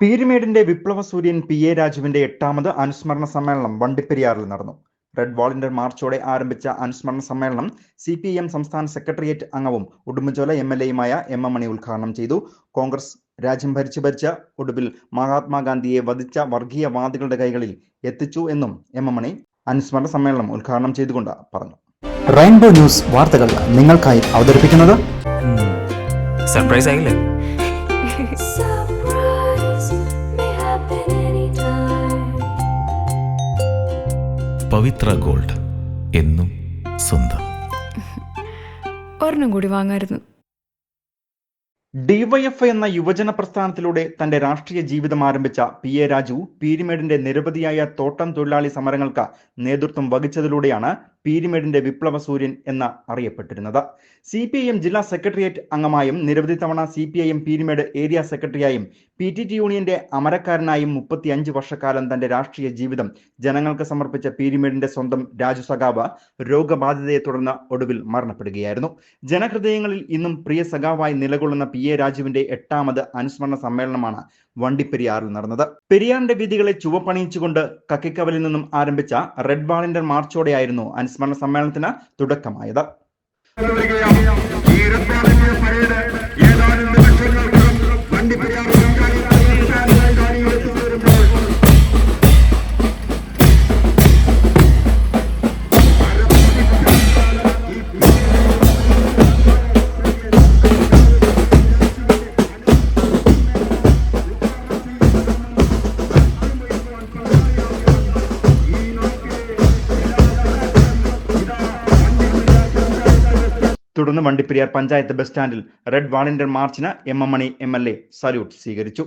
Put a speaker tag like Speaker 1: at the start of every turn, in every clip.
Speaker 1: പീരുമേടിന്റെ വിപ്ലവ സൂര്യൻ P. A. രാജുവിന്റെ എട്ടാമത് അനുസ്മരണ സമ്മേളനം വണ്ടിപ്പെരിയാറിൽ നടന്നു. റെഡ് വാളിന്റെ മാർച്ചോടെ ആരംഭിച്ച അനുസ്മരണ സമ്മേളനം സി പി എം സംസ്ഥാന സെക്രട്ടേറിയറ്റ് അംഗവും ഉടുമ്പൻചോല എം. എൽ. എയുമായ എം. എം. മണി ഉദ്ഘാടനം ചെയ്തു. കോൺഗ്രസ് രാജ്യം ഭരിച്ചു ഭരിച്ച ഒടുവിൽ മഹാത്മാഗാന്ധിയെ വധിച്ച വർഗീയവാദികളുടെ കൈകളിൽ എത്തിച്ചു എന്നും എം. എം. മണി അനുസ്മരണ സമ്മേളനം ഉദ്ഘാടനം ചെയ്തുകൊണ്ട് പറഞ്ഞു. റെയിൻബോ ന്യൂസ് വാർത്തകൾ നിങ്ങൾക്കായി അവതരിപ്പിക്കുന്നത്
Speaker 2: സർപ്രൈസ് ആയില്ലേ?
Speaker 3: പവിത്ര ഗോൾഡ് എന്നും സ്വന്തം.
Speaker 4: ഒരെണ്ണം കൂടി വാങ്ങായിരുന്നു.
Speaker 1: ഡിവൈഎഫ് എന്ന യുവജന പ്രസ്ഥാനത്തിലൂടെ തന്റെ രാഷ്ട്രീയ ജീവിതം ആരംഭിച്ച പി എ രാജു പീരിമേടിന്റെ നിരവധിയായ തോട്ടം തൊഴിലാളി സമരങ്ങൾക്ക് നേതൃത്വം വഹിച്ചതിലൂടെയാണ് പീരിമേടിന്റെ വിപ്ലവ സൂര്യൻ എന്ന് അറിയപ്പെട്ടിരുന്നത്. സി പി ഐ എം ജില്ലാ സെക്രട്ടേറിയറ്റ് അംഗമായും നിരവധി തവണ C P I M Peermade area സെക്രട്ടറിയായും P T T യൂണിയന്റെ അമരക്കാരനായും മുപ്പത്തിയഞ്ച് വർഷക്കാലം തന്റെ രാഷ്ട്രീയ ജീവിതം ജനങ്ങൾക്ക് സമർപ്പിച്ച പീരിമേടിന്റെ സ്വന്തം രാജു സഖാവ് രോഗബാധിതയെ തുടർന്ന് ഒടുവിൽ മരണപ്പെടുകയായിരുന്നു. ജനഹൃദയങ്ങളിൽ ഇന്നും പ്രിയ സഖാവായി നിലകൊള്ളുന്ന പി എ രാജുവിന്റെ എട്ടാമത് അനുസ്മരണ സമ്മേളനമാണ് വണ്ടിപ്പെരിയാറിൽ നടന്നത്. പെരിയാറിന്റെ വീതികളെ ചുവപ്പണിയിച്ചുകൊണ്ട് കക്കിക്കവലിൽ നിന്നും ആരംഭിച്ച റെഡ് വാളിന്റെ മാർച്ചോടെയായിരുന്നു അനുസ്മരണ സമ്മേളനത്തിന് തുടക്കമായത്. തുടർന്ന് വണ്ടിപ്പെരിയാർ പഞ്ചായത്ത് ബസ് സ്റ്റാൻഡിൽ red volunteer മാർച്ചിന് M M Mani M L A salute സ്വീകരിച്ചു.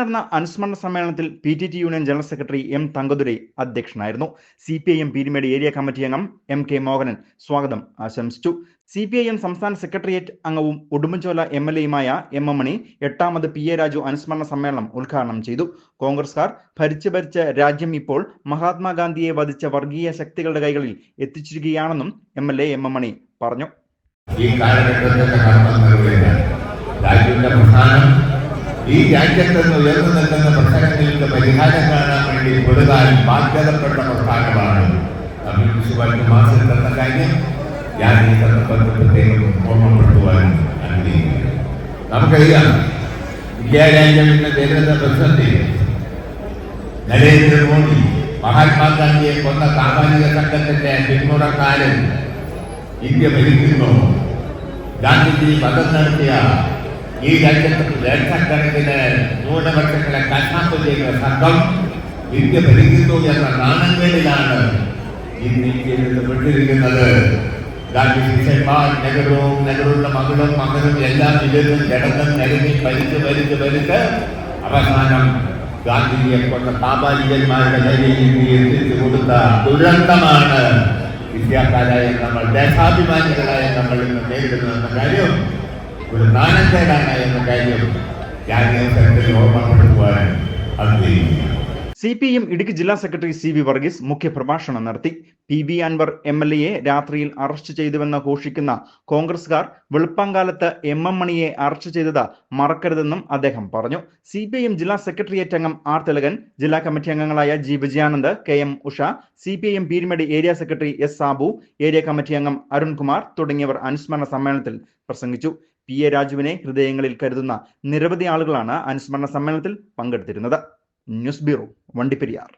Speaker 1: നടന്ന അനുസ്മരണ സമ്മേളനത്തിൽ P T T union general secretary M Thangadurai അധ്യക്ഷനായിരുന്നു. C P I M Peermade area committee അംഗം എം കെ മോഹനൻ സ്വാഗതം ആശംസിച്ചു. സി പി ഐ എം സംസ്ഥാന സെക്രട്ടേറിയറ്റ് അംഗവും ഉടുമ്പൻചോല എം എൽ എയുമായ എം എം മണി എട്ടാമത് പി എ രാജു അനുസ്മരണ സമ്മേളനം ഉദ്ഘാടനം ചെയ്തു. കോൺഗ്രസ്കാർ ഭരിച്ചു ഭരിച്ച രാജ്യം ഇപ്പോൾ മഹാത്മാഗാന്ധിയെ വധിച്ച വർഗീയ ശക്തികളുടെ കൈകളിൽ എത്തിച്ചിരിക്കുകയാണെന്നും M L A M M Mani പറഞ്ഞു.
Speaker 5: ഈ ഈ രാജ്യത്ത് ഉയർന്നു നിൽക്കുന്ന പ്രശ്നങ്ങൾക്ക് പരിഹാരം കാണാൻ വേണ്ടി കൊടുക്കാൻ ബാധ്യതപ്പെട്ട പ്രസ്ഥാനമാണ്. പാർട്ടി മാസം തന്ന കാര്യം ഞാൻ ഈ സന്ദർഭത്തിൽ പ്രത്യേകം ഓർമ്മപ്പെടുത്തുവാൻ ആഗ്രഹിക്കുന്നു നമുക്കറിയാം വിദ്യാരാജ്യം എന്ന നേരിടുന്ന പ്രതിസന്ധി നരേന്ദ്രമോദി മഹാത്മാഗാന്ധിയെ കൊന്ന സാമാജിക സംഘത്തിന്റെ പിന്മുറക്കാരൻ ഇന്ത്യ ഭരിക്കുന്നു. ഗാന്ധിജി മതം നടത്തിയ ഈ രാജ്യത്ത് ലക്ഷക്കണക്കിന് ന്യൂനപക്ഷങ്ങളെ കശാപ്പ് ചെയ്യുന്ന സംഘം ഇന്ത്യ ഭരിക്കുന്നു എന്ന നാണങ്ങളിലാണ് ഇന്ന് ഇന്ത്യയിൽ നിന്ന് വിട്ടിരിക്കുന്നത് നെഹ്റുവും നെഹ്റുവിന്റെ മകളും മകനും എല്ലാം ഇരുന്ന് കിടന്നും നിരങ്ങി ഭരിച്ച് ഭരിച്ച് ഭരിച്ച് അവസാനം ഗാന്ധിജിയെ കൊണ്ട താപാലികന്മാരുടെ കയ്യിൽ ഇന്ത്യ കൊടുത്ത ദുരന്തമാണ്. ഇന്ത്യക്കാരായ നമ്മൾ ദേശാഭിമാനികളായ നമ്മൾ ഇന്ന് നേരിടുന്നു കാര്യം ഒരു നാണക്കേടാണ് എന്ന കാര്യം
Speaker 1: സി പി എം ഇടുക്കി ജില്ലാ സെക്രട്ടറി സി വി വർഗീസ് മുഖ്യപ്രഭാഷണം നടത്തി. P B Anwar M L എയെ രാത്രിയിൽ അറസ്റ്റ് ചെയ്തുവെന്ന് ഘോഷിക്കുന്ന കോൺഗ്രസുകാർ വെളുപ്പാങ്കാലത്ത് എം എം മണിയെ അറസ്റ്റ് ചെയ്തത് മറക്കരുതെന്നും അദ്ദേഹം പറഞ്ഞു. സി പി എം ജില്ലാ സെക്രട്ടേറിയറ്റ് അംഗം ആർ തിലകൻ ജില്ലാ കമ്മിറ്റി അംഗങ്ങളായ G Vijayanand K M Usha C P M പീരുമേടി area secretary S Sabu area committee അംഗം അരുൺകുമാർ തുടങ്ങിയവർ അനുസ്മരണ സമ്മേളനത്തിൽ പ്രസംഗിച്ചു. പി എ രാജുവിനെ ഹൃദയങ്ങളിൽ കരുതുന്ന നിരവധി ആളുകളാണ് അനുസ്മരണ സമ്മേളനത്തിൽ പങ്കെടുത്തിരുന്നത്. News bureau Vandiperiyar.